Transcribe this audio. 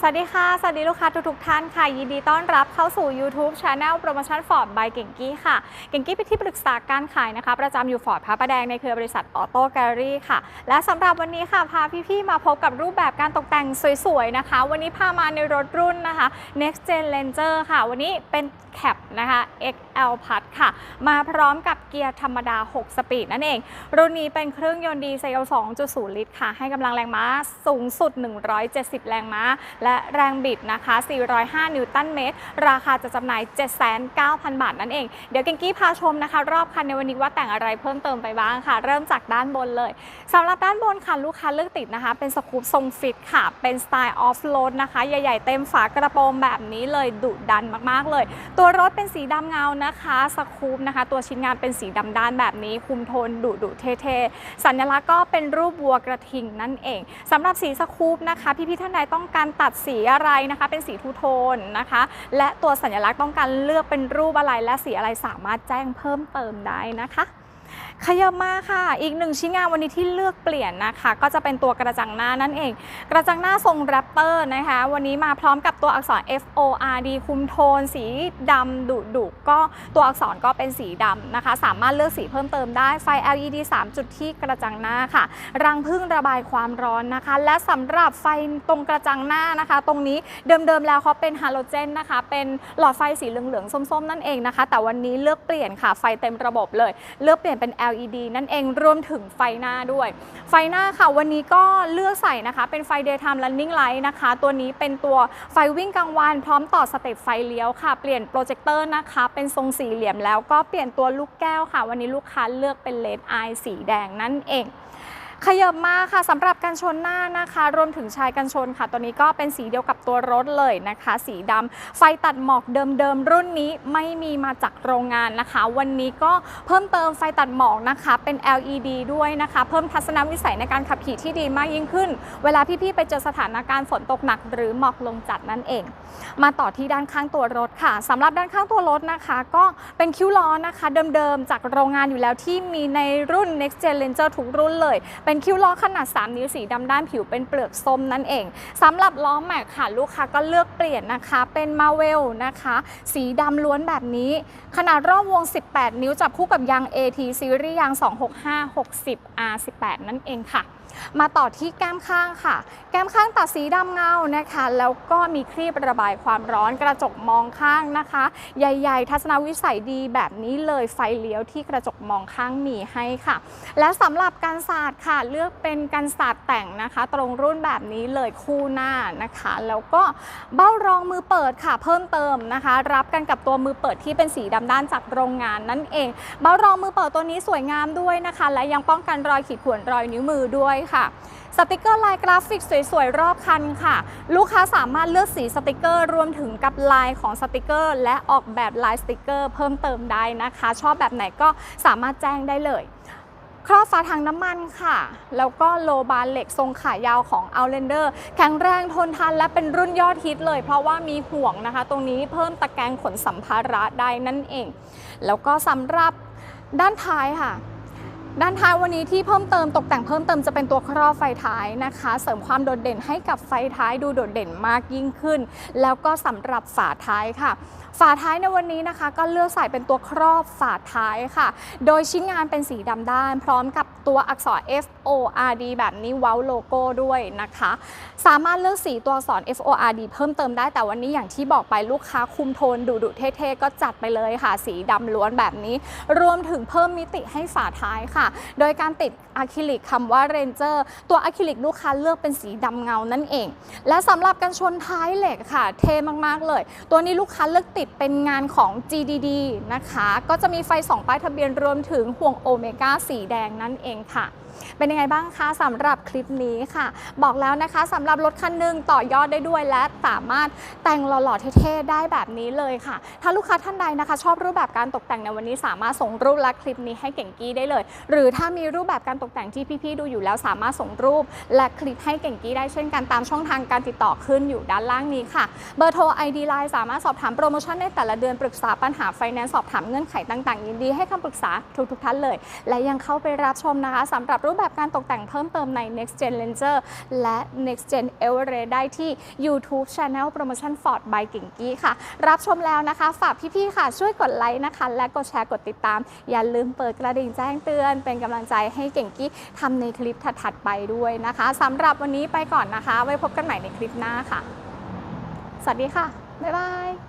สวัสดีค่ะ สวัสดีลูกค้าทุกทกท่านค่ะ ยินดีต้อนรับเข้าสู่ YouTube Channel Promotion Ford by เก่งกี้ค่ะ เก่งกี้เป็นที่ปรึกษาการขายนะคะ ประจำอยู่ฟอร์ดพระประแดงในเครือบริษัทออโต้แกลลี่ค่ะ และสำหรับวันนี้ค่ะ พาพี่ๆ มาพบกับรูปแบบการตกแต่งสวยๆ นะคะ วันนี้พามาในรถรุ่นนะคะ Next Gen Ranger ค่ะ วันนี้เป็นแคปนะคะ XL พัดค่ะ มาพร้อมกับเกียร์ธรรมดา 6 สปีดนั่นเอง รุ่นนี้เป็นเครื่องยนต์ดีเซล 2.0 ลิตรค่ะ ให้กำลังแรงม้าสูงสุด 170 แรงม้าและแรงบิดนะคะ 405 นิวตันเมตร ราคาจะจำหน่าย 7,900 บาทนั่นเอง เดี๋ยวเก่งกี้พาชมนะคะ รอบคันในวันนี้ว่าแต่งอะไรเพิ่มเติมไปบ้างค่ะ เริ่มจากด้านบนเลยสำหรับด้านบนค่ะลูกค้าเลือกติดนะคะ เป็นสกูปทรงฟิตค่ะ เป็นสไตล์ออฟโรดนะคะ ใหญ่ๆเต็มฝากระโปรงแบบนี้เลยดุดันมากๆเลย ตัวรถเป็นสีดำเงานะคะสกูปนะคะ ตัวชิ้นงานเป็นสีดำด้านแบบนี้ คุมโทนดุดุเท่ๆสัญลักษณ์ก็เป็นรูปวัวกระทิงนั่นเองสำหรับสีสกูปนะคะพี่ๆท่านใดต้องการตัดสีอะไรนะคะ เป็นสีทูโทนนะคะ และตัวสัญลักษณ์ต้องการเลือกเป็นรูปอะไรและสีอะไรสามารถแจ้งเพิ่มเติมได้นะคะ ขยับมาค่ะ อีกหนึ่งชิ้นงานวันนี้ที่เลือกเปลี่ยนนะคะ ก็จะเป็นตัวกระจังหน้านั่นเอง กระจังหน้าทรงแรปเตอร์นะคะ วันนี้มาพร้อมกับตัวอักษร F O R D คุมโทน สีดำดุดุก็ตัวอักษรก็เป็นสีดำนะคะ สามารถเลือกสีเพิ่มเติมได้ไฟ LED 3 จุดที่กระจังหน้าค่ะ รังพึ่งระบายความร้อนนะคะ และสำหรับไฟตรงกระจังหน้านะคะ ตรงนี้เดิมๆแล้วเขาเป็นฮาโลเจนนะคะ เป็นหลอดไฟสีเหลืองๆส้มๆนั่นเองนะคะ แต่วันนี้เลือกเปลี่ยนค่ะไฟเต็มระบบเลย เลือกเปลี่ยนเป็น LED นั่นเองรวมถึงไฟหน้าด้วย ไฟหน้าค่ะวันนี้ก็เลือกใส่นะคะ เป็นไฟ daytime running light นะคะ ตัวนี้เป็นตัวไฟวิ่งกลางวัน พร้อมต่อสเต็ปไฟเลี้ยวค่ะ เปลี่ยนโปรเจคเตอร์นะคะ เป็นทรงสี่เหลี่ยมแล้วก็เปลี่ยนตัวลูกแก้วค่ะ วันนี้ลูกค้าเลือกเป็นเลนส์ไอสีแดงนั่นเอง ขยับมาค่ะสำหรับกันชนหน้านะคะ รวมถึงชายกันชนค่ะ ตัวนี้ก็เป็นสีเดียวกับตัวรถเลยนะคะ สีดำไฟตัดหมอกเดิมๆรุ่นนี้ไม่มีมาจากโรงงานนะคะ วันนี้ก็เพิ่มเติมไฟตัดหมอกนะคะ เป็น LED ด้วยนะคะ เพิ่มทัศนวิสัยในการขับขี่ที่ดีมากยิ่งขึ้น เวลาพี่ๆไปเจอสถานการณ์ฝนตกหนัก หรือหมอกลงจัดนั่นเอง มาต่อที่ด้านข้างตัวรถค่ะสำหรับด้านข้างตัวรถนะคะ ก็เป็นคิ้วล้อนะคะ เดิมๆจากโรงงานอยู่แล้วที่มีในรุ่น Next Gen Ranger ทุกรุ่นเลยเป็นคิ้วล้อขนาด 3 นิ้วสีดำด้านผิวเป็นเปลือกส้มนั่นเองสำหรับล้อแม็กค่ะ ลูกค้าก็เลือกเปลี่ยนนะคะ เป็นมาเวลนะคะ สีดำล้วนแบบนี้ ขนาดรอบวง 18 นิ้วจับคู่กับยาง AT ซีรีส์ยาง 265 60 R18 นั่นเองค่ะมาต่อที่แก้มข้างค่ะ แก้มข้างตัดสีดำเงานะคะ แล้วก็มีครีบระบายความร้อนกระจกมองข้างนะคะ ใหญ่ๆ ทัศนวิสัยดีแบบนี้เลยไฟเลี้ยวที่กระจกมองข้างมีให้ค่ะ และสำหรับการสาดค่ะเลือกเป็นการสาดแต่งนะคะ ตรงรุ่นแบบนี้เลยคู่หน้านะคะ แล้วก็เบ้ารองมือเปิดค่ะเพิ่มเติมนะคะ รับกันกับตัวมือเปิดที่เป็นสีดำด้านจากโรงงานนั่นเอง เบ้ารองมือเปิดตัวนี้สวยงามด้วยนะคะ และยังป้องกันรอยขีดข่วนรอยนิ้วมือด้วยค่ะสติกเกอร์ลายกราฟิกสวยๆ รอบคันค่ะ ลูกค้าสามารถเลือกสีสติกเกอร์รวมถึงกับลายของสติกเกอร์ และออกแบบลายสติกเกอร์ เพิ่มเติมได้นะคะ ชอบแบบไหนก็สามารถแจ้งได้เลย ครอบฝาถังน้ำมันค่ะ แล้วก็โลบาร์เหล็กทรงขายาวของ Outlander แข็งแรงทนทานและเป็นรุ่นยอดฮิตเลย เพราะว่ามีห่วงนะคะ ตรงนี้เพิ่มตะแกรงขนสัมภาระได้นั่นเอง แล้วก็สำหรับด้านท้ายค่ะ ด้านท้ายวันนี้ที่เพิ่มเติมตกแต่งเพิ่มเติมจะเป็นตัวครอบไฟท้ายนะคะ เสริมความโดดเด่นให้กับไฟท้ายดูโดดเด่นมากยิ่งขึ้น แล้วก็สำหรับฝาท้ายค่ะ ฝาท้ายในวันนี้นะคะ ก็เลือกใส่เป็นตัวครอบฝาท้ายค่ะ โดยชิ้นงานเป็นสีดำด้าน พร้อมกับ ตัวอักษร F O R D แบบนี้ว้าโลโก้ด้วยนะคะ สามารถเลือกสีตัวอักษร F O R D เพิ่มเติมได้แต่วันนี้อย่างที่บอกไปลูกค้าคุมโทนดุดุเท่ๆ ก็จัดไปเลยค่ะ สีดำล้วนแบบนี้ รวมถึงเพิ่มมิติให้ฝาท้ายค่ะ โดยการติดอะคริลิกคำว่า Ranger ตัวอะคริลิกลูกค้าเลือกเป็นสีดำเงานั่นเอง และสำหรับกันชนท้ายเหล็กค่ะ เท่มากๆเลย ตัวนี้ลูกค้าเลือกติดเป็นงานของ GDD นะคะ ก็จะมีไฟสองป้ายทะเบียนรวมถึงห่วงโอเมก้าสีแดงนั่นเองค่ะ เป็นยังไงบ้างคะสำหรับคลิปนี้ค่ะ บอกแล้วนะคะสำหรับรถคันหนึงต่อยอดได้ด้วยและสามารถแต่งหล่อๆเท่ๆได้แบบนี้เลยค่ะ ถ้าลูกค้าท่านใดนะคะ ชอบรูปแบบการตกแต่งในวันนี้สามารถส่งรูปและคลิปนี้ให้เก่งกี้ได้เลย หรือถ้ามีรูปแบบการตกแต่งที่พี่ๆดูอยู่แล้วสามารถส่งรูป และคลิปให้เก่งกี้ได้เช่นกันตามช่องทางการติดต่อขึ้นอยู่ด้านล่างนี้ค่ะเบอร์โทร ID Line สามารถสอบถามโปรโมชั่นในแต่ละเดือนปรึกษาปัญหาไฟแนนซ์สอบถามเงื่อนไขต่างๆยินดีให้คำปรึกษาทุกๆท่านเลย และยังเข้าไปรับชมนะคะสำหรับรูปแบบการตกแต่งเพิ่มเติมใน Next Gen Ranger และ Next Gen e v e r e ได้ที่ YouTube Channel Promotion Ford by กิ่งกี้ค่ะ รับชมแล้วนะคะ ฝากพี่ๆค่ะ ช่วยกดไลค์นะคะ และกดแชร์กดติดตาม อย่าลืมเปิดกระดิ่งแจ้งเตือน เป็นกำลังใจให้เก่งกี้ทำในคลิปถัดๆไปด้วยนะคะสำหรับวันนี้ไปก่อนนะคะ ไว้พบกันใหม่ในคลิปหน้าค่ะ สวัสดีค่ะ บ๊ายบาย